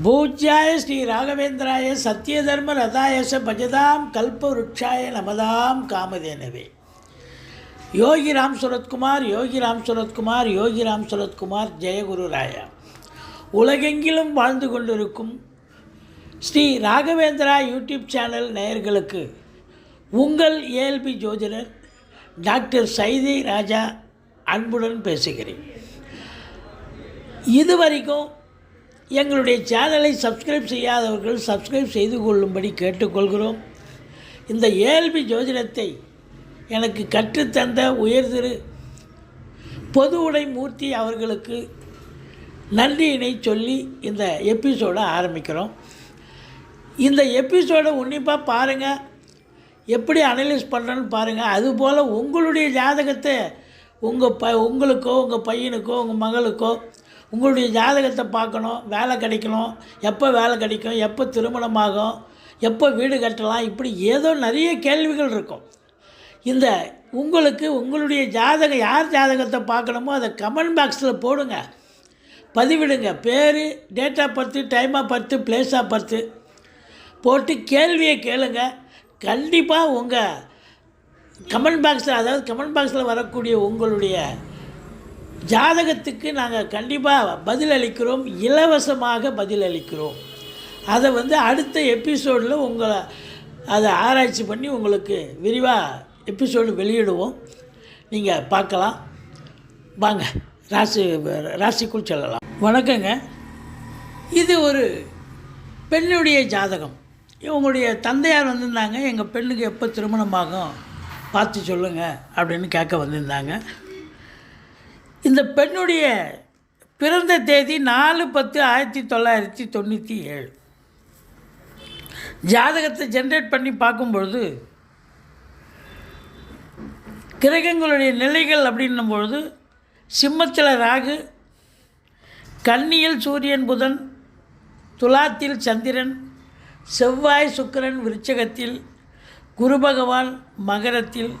பூஜ்யாய ஸ்ரீ ராகவேந்திராய சத்யதர்ம ரதாயச பஜதாம் கல்பவருட்சாய நமதாம் காமதேனவே. யோகி ராம் சுரத்குமார் யோகி ராம் சுரத்குமார் யோகி ராம் சுரத்குமார் ஜெயகுரு ராயா. உலகெங்கிலும் வாழ்ந்து கொண்டிருக்கும் ஸ்ரீ ராகவேந்திரா யூடியூப் சேனல் நேயர்களுக்கு உங்கள் ஏஎல்பி ஜோதிடர் டாக்டர் சைதி ராஜா அன்புடன் பேசுகிறேன். இதுவரைக்கும் எங்களுடைய சேனலை சப்ஸ்கிரைப் செய்யாதவர்கள் சப்ஸ்கிரைப் செய்து கொள்ளும்படி கேட்டுக்கொள்கிறோம். இந்த ஏஎல்பி ஜோதிடத்தை எனக்கு கற்றுத்தந்த உயர்திரு பொது உடை மூர்த்தி அவர்களுக்கு நன்றியினை சொல்லி இந்த எபிசோடை ஆரம்பிக்கிறோம். இந்த எபிசோடை உன்னிப்பாக பாருங்கள் எப்படி அனலைஸ் பண்ணுறேன்னு பாருங்கள் அதுபோல் உங்களுடைய ஜாதகத்தை உங்கள் ப உங்களுக்கோ உங்கள் பையனுக்கோ உங்கள் மகளுக்கோ உங்களுடைய ஜாதகத்தை பார்க்கணும் வேலை கிடைக்கணும் எப்போ வேலை கிடைக்கும் எப்போ திருமணமாகும் எப்போ வீடு கட்டலாம் இப்படி ஏதோ நிறைய கேள்விகள் இருக்கும். இந்த உங்களுக்கு உங்களுடைய ஜாதகம் யார் ஜாதகத்தை பார்க்கணுமோ அதை கமெண்ட் பாக்ஸில் போடுங்க. பதிவிடுங்க. பேர் date of birth time of birth place of birth போட்டு கேள்வியை கேளுங்க. கண்டிப்பாக உங்கள் கமெண்ட் பாக்ஸில் அதாவது கமெண்ட் பாக்ஸில் வரக்கூடிய உங்களுடைய ஜாதகத்துக்கு நாங்கள் கண்டிப்பாக பதில் அளிக்கிறோம் இலவசமாக பதில் அளிக்கிறோம் அதை வந்து அடுத்த எபிசோடில் உங்களை அதை ஆராய்ச்சி பண்ணி உங்களுக்கு விரிவாக எபிசோடு வெளியிடுவோம். நீங்கள் பார்க்கலாம். வாங்க ராசி ராசிக்குள் செல்லலாம். வணக்கங்க. இது ஒரு பெண்ணுடைய ஜாதகம். இவங்களுடைய தந்தையார் வந்திருந்தாங்க. எங்கள் பெண்ணுக்கு எப்போ திருமணமாகும் பார்த்து சொல்லுங்கள் அப்படின்னு கேட்க வந்திருந்தாங்க. இந்த பெண்ணுடைய பிறந்த தேதி நாலு பத்து ஆயிரத்தி தொள்ளாயிரத்தி தொண்ணூற்றி ஏழு. ஜாதகத்தை ஜென்ரேட் பண்ணி பார்க்கும்பொழுது கிரகங்களுடைய நிலைகள் அப்படின்னும் பொழுது சிம்மத்தில் ராகு கன்னியில் சூரியன் புதன் துலாத்தில் சந்திரன் செவ்வாய் சுக்கிரன் விருச்சகத்தில் குரு பகவான் மகரத்தில்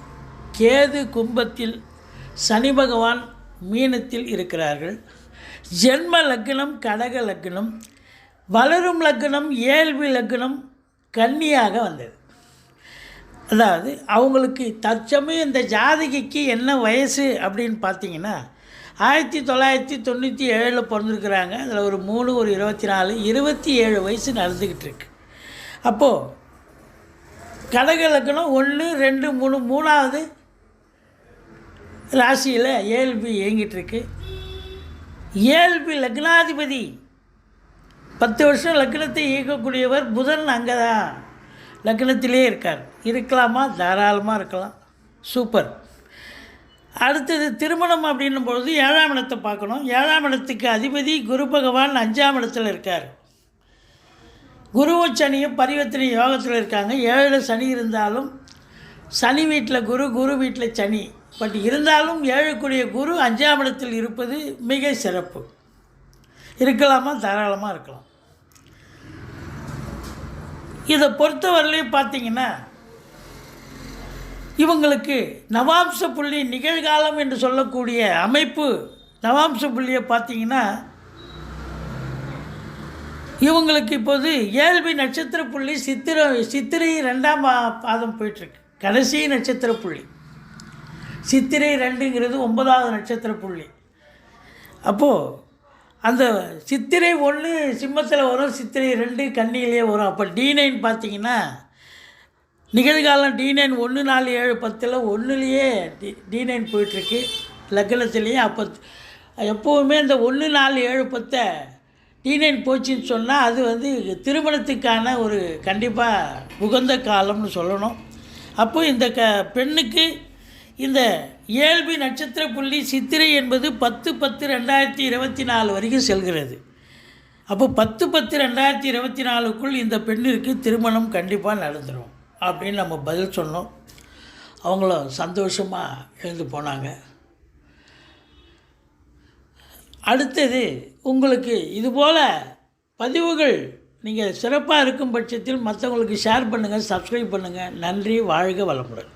கேது கும்பத்தில் சனி பகவான் மீனத்தில் இருக்கிறார்கள். ஜென்ம லக்னம் கடக லக்னம் வளரும் லக்னம் இயல்பு லக்னம் கன்னியாக வந்தது. அதாவது அவங்களுக்கு தற்சமயம் இந்த ஜாதகிக்கு என்ன வயசு அப்படின்னு பார்த்தீங்கன்னா ஆயிரத்தி தொள்ளாயிரத்தி தொண்ணூற்றி ஏழில் பிறந்திருக்கிறாங்க. அதில் ஒரு மூணு ஒரு இருபத்தி நாலு இருபத்தி ஏழு வயசு நடந்துக்கிட்டு இருக்கு. அப்போது கடக லக்கணம் ஒன்று ரெண்டு மூணு மூணாவது ராசியில் ஏழ்பி இயங்கிட்டுருக்கு. ஏல்பி லக்னாதிபதி. பத்து வருஷம் லக்னத்தை இயக்கக்கூடியவர் புதன் அங்கே தான் லக்னத்திலே இருக்கார். இருக்கலாமா? தாராளமாக இருக்கலாம். சூப்பர். அடுத்தது திருமணம் அப்படின்னும் பொழுது ஏழாம் இடத்தை பார்க்கணும். ஏழாம் இடத்துக்கு அதிபதி குரு பகவான் அஞ்சாம் இடத்துல இருக்கார். குருவும் சனியும் பரிவர்த்தனை யோகத்தில் இருக்காங்க. ஏழில் சனி இருந்தாலும் சனி வீட்டில் குரு குரு வீட்டில் சனி. பட் இருந்தாலும் ஏழுக்குரிய குரு அஞ்சாம் இடத்தில் இருப்பது மிக சிறப்பு. இருக்கலாமா? தாராளமாக இருக்கலாம். இதை பொறுத்தவரையிலையும் பார்த்தீங்கன்னா இவங்களுக்கு நவாம்ச புள்ளி நிகழ்காலம் என்று சொல்லக்கூடிய அமைப்பு நவாம்ச புள்ளியை பார்த்தீங்கன்னா இவங்களுக்கு இப்போது ஏழ்வி நட்சத்திர புள்ளி சித்திரை சித்திரை ரெண்டாம் பாதம் போயிட்டுருக்கு கடைசி நட்சத்திர புள்ளி. சித்திரை ரெண்டுங்கிறது ஒன்பதாவது நட்சத்திர புள்ளி. அப்போது அந்த சித்திரை ஒன்று சிம்மத்தில் வரும் சித்திரை ரெண்டு கண்ணியிலே வரும். அப்போ டி நைன் பார்த்தீங்கன்னா நிகழ்காலம் டி நைன் ஒன்று நாலு ஏழு பத்தில் ஒன்றுலேயே டி டி நைன் போயிட்டுருக்கு. லக்னத்துலேயே அப்போ எப்போவுமே இந்த ஒன்று நாலு ஏழு பத்தை டி நைன் போச்சுன்னு சொன்னால் அது வந்து திருமணத்துக்கான ஒரு கண்டிப்பாக உகந்த காலம்னு சொல்லணும். அப்போ இந்த க பெண்ணுக்கு இந்த ஏழ்பி நட்சத்திர புள்ளி சித்திரை என்பது பத்து பத்து ரெண்டாயிரத்தி இருபத்தி நாலு வரைக்கும் செல்கிறது. அப்போ பத்து பத்து ரெண்டாயிரத்தி இருபத்தி நாலுக்குள் இந்த பெண்ணிற்கு திருமணம் கண்டிப்பாக நடந்துடும் அப்படின்னு நம்ம பதில் சொன்னோம். அவங்களும் சந்தோஷமாக எழுந்து போனாங்க. அடுத்தது உங்களுக்கு இதுபோல் பதிவுகள் நீங்கள் சிறப்பாக இருக்கும் பட்சத்தில் மற்றவங்களுக்கு ஷேர் பண்ணுங்கள் சப்ஸ்கிரைப் பண்ணுங்கள் நன்றி வாழ்க வளமுடன்.